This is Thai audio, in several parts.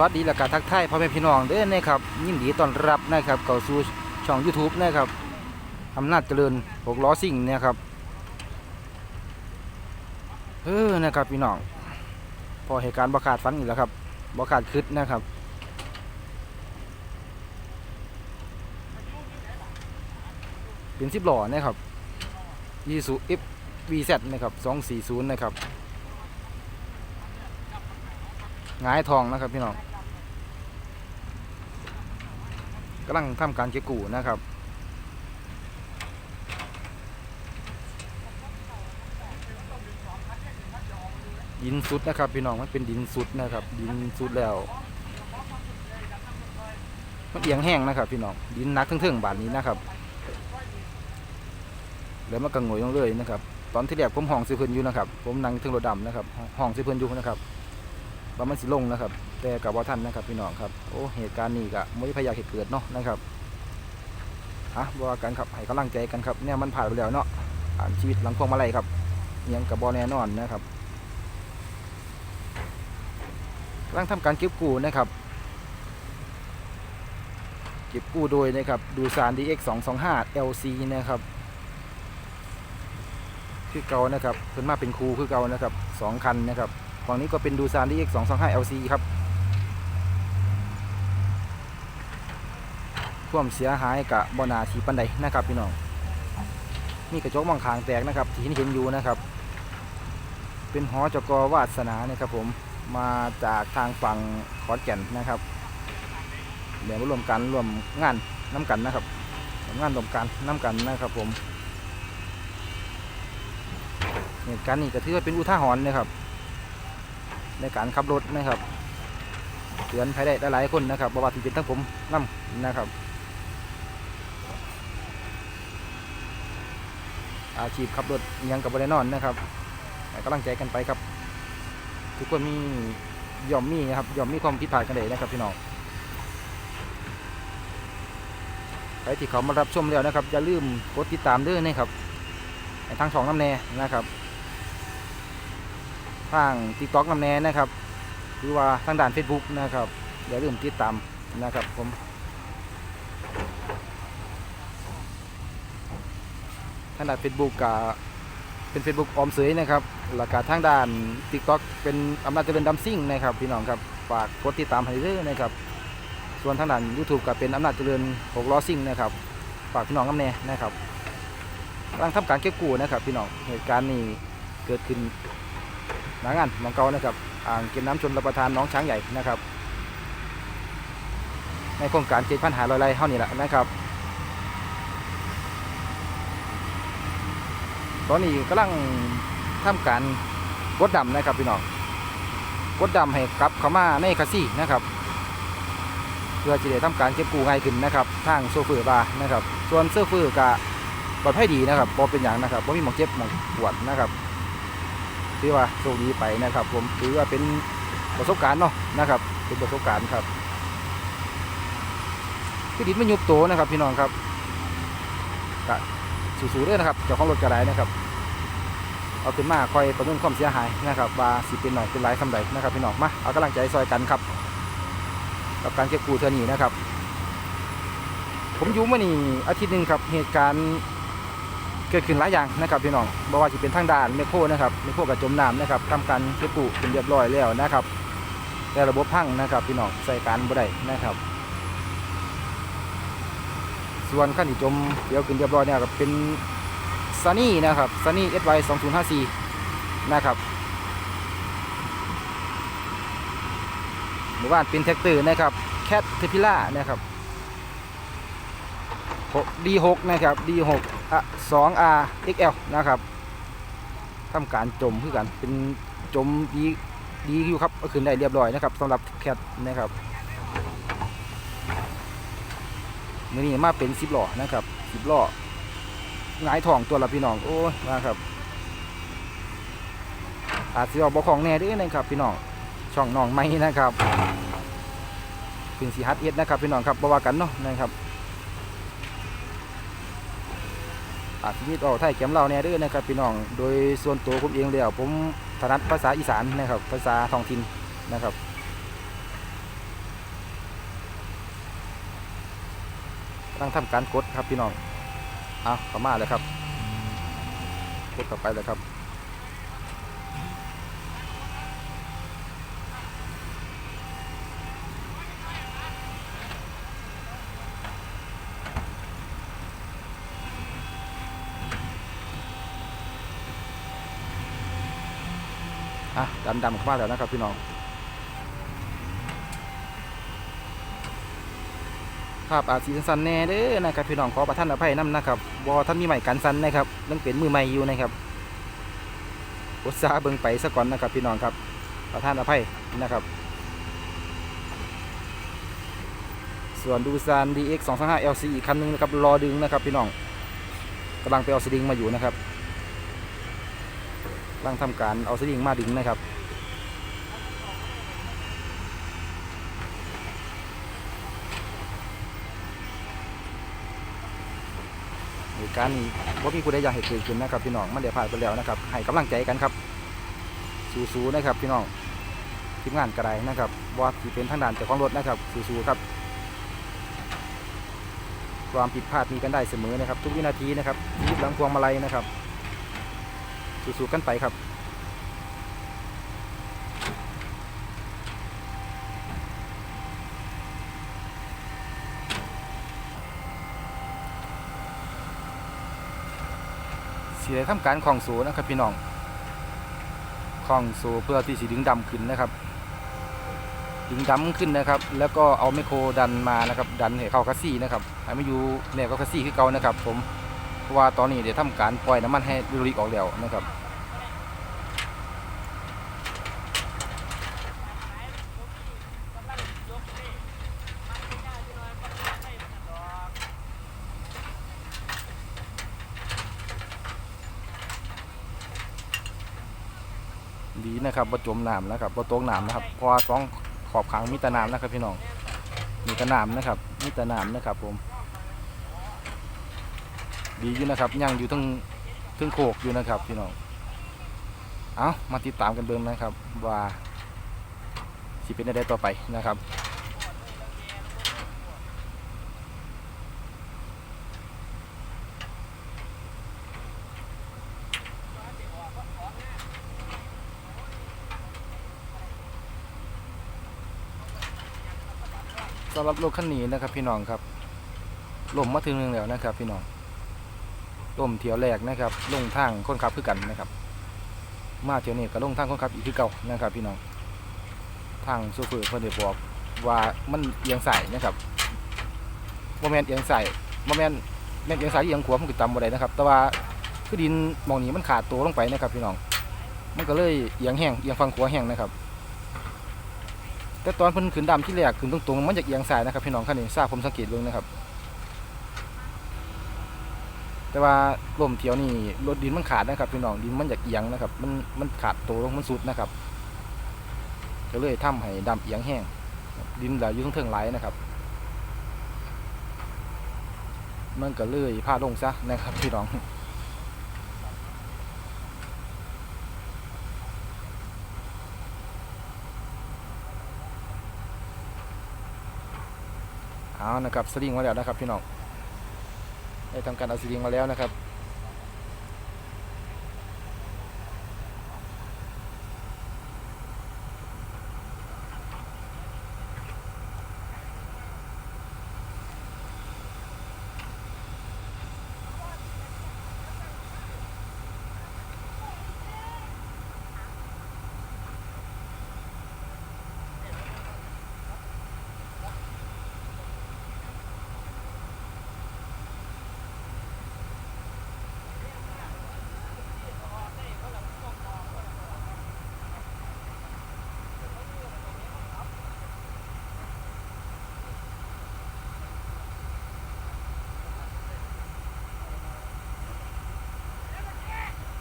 วัสดีและกาทักทายพ่อแม่พี่น้องเด้อนะครับยินดีต้อนรับนะครับเข้าสู่ช่อง YouTube นะครับอำนาจเจริญหกล้อซิ่งเนะครับเออนะครับพี่น้องพอเหตุการณ์บ่ขาดฝันอีกแล้วครับบ่ขาดคิดนะครับเป็นสิบหล่อนะครับยีสุ F VZ นะครับ240นะครับ หงายทองนะครับพี่น้องกำลังทำการเก็บกูนะครับดินสุดนะครับพี่น้องมันเป็นดินสุดนะครับ ดินสุดแล้วมันเอียงแห้งนะครับพี่น้องดินนักทึ่งๆบาทนี้นะครับ แล้วมันก็หงอยลงเลยนะครับ ตอนที่แรกผมห้องซื้อเพิ่นอยู่นะครับ ผมนั่งถึงรถดำนะครับห้องซื้อเพิ่นอยู่นะครับ ว่ามันสิลงนะครับ แต่กับว่าท่านนะครับพี่น้องครับโอ้เหตุการณ์นี้ก็ไม่ได้พยายามเหตุเกิดเนาะนะครับอะว่ากันครับให้กำลังใจกันครับเนี่ยมันผ่านไปแล้วเนาะผ่านชีวิตหลังพวงมาลัยครับยังกับบอแน่นอนนะครับกำลังทำการเก็บกู้นะครับเก็บกู้โดยนะครับดูซาน DX 225 LC นะครับคือเก่านะครับเพิ่นมาเป็นครูคือเก่านะครับสองคันนะครับ ฝั่งนี้ก็เป็นดูซาน DX 225 LC ครับควมเสียหายกับบอนาทีปันใดนะครับพี่น้องมีกระจกมองคางแตกนะครับที่เห็นอยู่นะครับ เป็นหอจกวาสนาเนะครับผมมาจากทางฝั่งขอนแก่นนะครับเดี๋ยวมารวมกันรวมงานน้ำกันนะครับรวมงานรวมกันน้ำกันนะครับผมเหตุการณ์นี้ก็ถือว่าเป็นอุทาหรณ์นะครับ ในการขับรถนะครับเตือนภัยได้หลายคนนะครับบว่าที่เป็นทั้งผมนั่นะครับ อาชีพขับรถยังกับบรินอนนะครับกำลังใจกันไปครับ ทุกคนมียอมมีนะครับยอมมีความผิดพลาดกันเลยนะครับพี่น้องใครที่เขามารับชมแล้วนะครับอย่าลืมกดติดตามด้วยนะครับให้ทางช่องน้ำแน่นะครับ ทาง TikTok นำแน่นะครับ หรือว่าทางด่าน Facebook นะครับอย่าลืมติดตามนะครับผมทางด่าน Facebook กับเป็น Facebook ออมเสยนะครับแล้วก็ทางด่าน TikTok เป็นอำนาจเจริญดัมซิ่งนะครับพี่น้องครับฝากกดติดตามให้ด้วยนะครับ ส่วนทางด่าน YouTube ก็เป็นอำนาจเจริญหกล้อซิ่งนะครับฝากพี่น้องกันแน่นะครับกำลังทำการเก็บกู้นะครับพี่น้องเหตุการณ์นี้เกิดขึ้น หนางานมองเก่านะครับอ่างเก็บน้ำชนรับประทานน้องช้างใหญ่นะครับ ในโครงการเจ็ดพันหาลอยไร่เท่านี้แหละนะครับตอนนี้กำลังทำการกดดำนะครับพี่น้องกดดำให้กลับเข้ามาในคาซี่นะครับ เพื่อจะได้ทำการเก็บกู้ง่ายขึ้นนะครับทางโซเฟอร์บาร์นะครับ ส่วนโซเฟอร์ก็ปลอดภัยดีนะครับบ่เป็นอย่างนะครับบ่มีหมองเจ็บหมองปวดนะครับ ถือว่าโชคดีไปนะครับ ผมถือว่าเป็นประสบการณ์เนาะนะครับ เป็นประสบการณ์ครับคือดินมันยุบโตนะครับพี่น้องครับก็สูๆเด้อนะครับเจ้าของรถกระไดนะครับ เอาขึ้นมาคอยประเมินความเสียหายนะครับ ว่าสิเป็นหน่อยเป็นหลายคำใดนะครับพี่น้องมาเอากำลังใจซอยกันครับ กับการเก็บกู้เท่านี้นะครับ ผมอยู่มานี่อาทิตย์หนึ่งครับเหตุการณ์ เกิดขึ้นหลายอย่างนะครับพี่น้องบ่ว่าจะเป็นทางด้านเมโครนะครับเมโครกับจมน้ำนะครับทำการเก็บกู้เป็นเรียบร้อยแล้วนะครับ แต่ระบบพังนะครับพี่น้องใส่การบ่ได้นะครับ ส่วนขั้นที่จมเดี๋ยวขึ้นเรียบร้อยเนี่ยก็เป็นซันนี่นะครับซันนี่ SY 2054นะครับหมู่บ้านเป็นแท็กเตอร์นะครับแคทเทพิล่านะครับ D6 นะครับ D6 2R XL นะครับทำการจมคือกันเป็นจมดีดีอยู่ครับก็ขึ้นได้เรียบร้อยนะครับสำหรับแคทนะครับมือนี้มาเป็น10ล้อนะครับ10ล้อหงายทองตัวละพี่น้องโอ้ยนะครับอาจจะออกบอของแน่ด้วยนะครับพี่น้องช่องน้องไม้นะครับเพิ่งสีฮัดเอ็ดนะครับพี่น้องครับบว่ากันเนาะนะครับ อาจจะเอาไทยเข็มเหล่าเนี่ยด้วยนะครับพี่น้อง โดยส่วนตัวผมเองแล้วผมถนัดภาษาอีสานนะครับ ภาษาท้องถิ่นนะครับตั้งทำการกดครับพี่น้อง เอาเข้ามาเลยครับ กดต่อไปเลยครับ ดันดำเข้ามาแล้วนะครับพี่น้องภาพอาจสีสันแน่เด้อนะครับพี่น้องขอประท่านอภัยน้ำนะครับบอท่านมีใหม่กันสันนะครับต้องเป็นมือใหม่อยู่นะครับอุตสาเบิ่งไปซะก่อนนะครับพี่น้องครับประท่านอภัยนะครับ ส่วนดูซาน DX 225 LC อีกคันหนึงนะครับรอดึงนะครับพี่น้องกำลังไปเอาสลิงมาอยู่นะครับกำลังทำการเอาสลิงมาดึงนะครับ เหตุ การนี้ว่ามีผู้ใดอยากให้เกิดขึ้นนะครับพี่น้องมันเดี๋ยวผ่านไปแล้วนะครับให้กำลังใจกันครับสู้ๆนะครับพี่น้องทีมงานกระไรนะครับว่าที่เป็นทางด่านเจ้าของรถนะครับสู้ๆครับ ความผิดพลาดมีกันได้เสมอนะครับ ทุกวินาทีนะครับยึดหลังพวงมาลัยนะครับสู้ๆกันไปครับ สีได้ทำการคลองสูนะครับพี่น้องคลองสูเพื่อที่สีดึงดำขึ้นนะครับ ดึงดำขึ้นนะครับ แล้วก็เอาไมโครดันมานะครับดันให้เข้าคัสซี่นะครับให้มาอยู่แนวกับคัสซี่คือเก่านะครับ ผมเพราะว่าตอนนี้เดี๋ยวทำการปล่อยน้ำมันให้ดูริกออกแล้วนะครับ ดีนะครับบ่จมน้ำนะครับบ่ตกน้ำนะครับเพราะว่าสองขอบขางมีตะน้ำนะครับพี่น้องมีตะน้ำนะครับมีตะน้ำนะครับผม ดีอยู่นะครับยังอยู่ทั้งทั้งโคกอยู่นะครับพี่น้องเอามาติดตามกันเบิ่งนะครับว่าสิเป็นอะไรต่อไปนะครับ สำหรับรถคันนี้นะครับ พี่น้องครับลมมาถึงหนึ่งแล้วนะครับ พี่น้องลมเที่ยวแรกนะครับ ลงทางคนขับคือกันนะครับ มาเที่ยวนี้ก็ลงทางคนขับอีกคือเก่านะครับ พี่น้องทางโซเฟอร์เพิ่นได้บอกว่ามันเอียงใสายนะครับโมเมนต์เอียงใสายโมเมนแม่นเอียงสายที่เอียงขวามันก็จำบ่ได้นะครับ แต่ว่าคือดินมองนี้มันขาดตัวลงไปนะครับ พี่น้อง มันก็เลยเอียงแห้งเอียงฝั่งขวาแห้งนะครับ แต่ตอนเพิ่นขึ้นดำที่แรกขึ้นตรงๆ มันจะเอียงซ้ายนะครับพี่น้องคันนี้ทราบผมสังเกตเบิ่งนะครับ แต่ว่าลมเที่ยวนี่รถดินมันขาดนะครับพี่น้องดินมันอยากเอียงนะครับ มันมันขาดตัวลงมันสุดนะครับก็เลยทำให้ดำเอียงแห้ง ดินเหลืออยู่ทั้งเทิงไหลนะครับ มันก็เลยพาลงซะนะครับพี่น้อง เอานะครับสลิงมาแล้วนะครับพี่น้องได้ทำการเอาสลิงมาแล้วนะครับ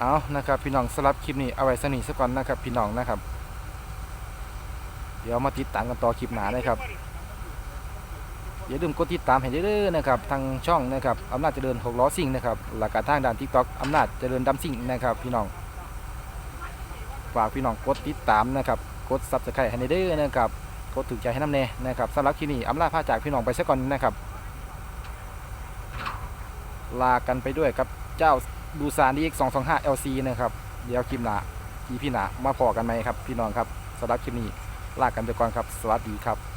เอานะครับ พี่น้องสำหรับคลิปนี้เอาไว้สนิทสักก่อนนะครับ พี่น้องนะครับ เดี๋ยวมาติดตามกันต่อคลิปหนานะครับอย่าลืมกดติดตามให้เด้อยๆนะครับทางช่องนะครับอำนาจเจริญหกล้อซิ่งนะครับหลักการทางด้านทิกตอกอำนาจเจริญดำซิ่งนะครับ พี่น้องฝากพี่น้องกดติดตามนะครับกดซับสไครต์ให้เด้อๆนะครับกดถึงใจให้น้ำแน่นะครับสำหรับคลิปนี้อำลาจพาจากพี่น้องไปซะก่อนนะครับ ลากันไปด้วยกับเจ้า ดูซานดี X 225 LC นะครับ เดี๋ยวคลิปหน้าอีพี่หนามาพอกันไหมครับ พี่น้องครับสำหรับคลิปนี้ลากันไปก่อนครับ สวัสดีครับ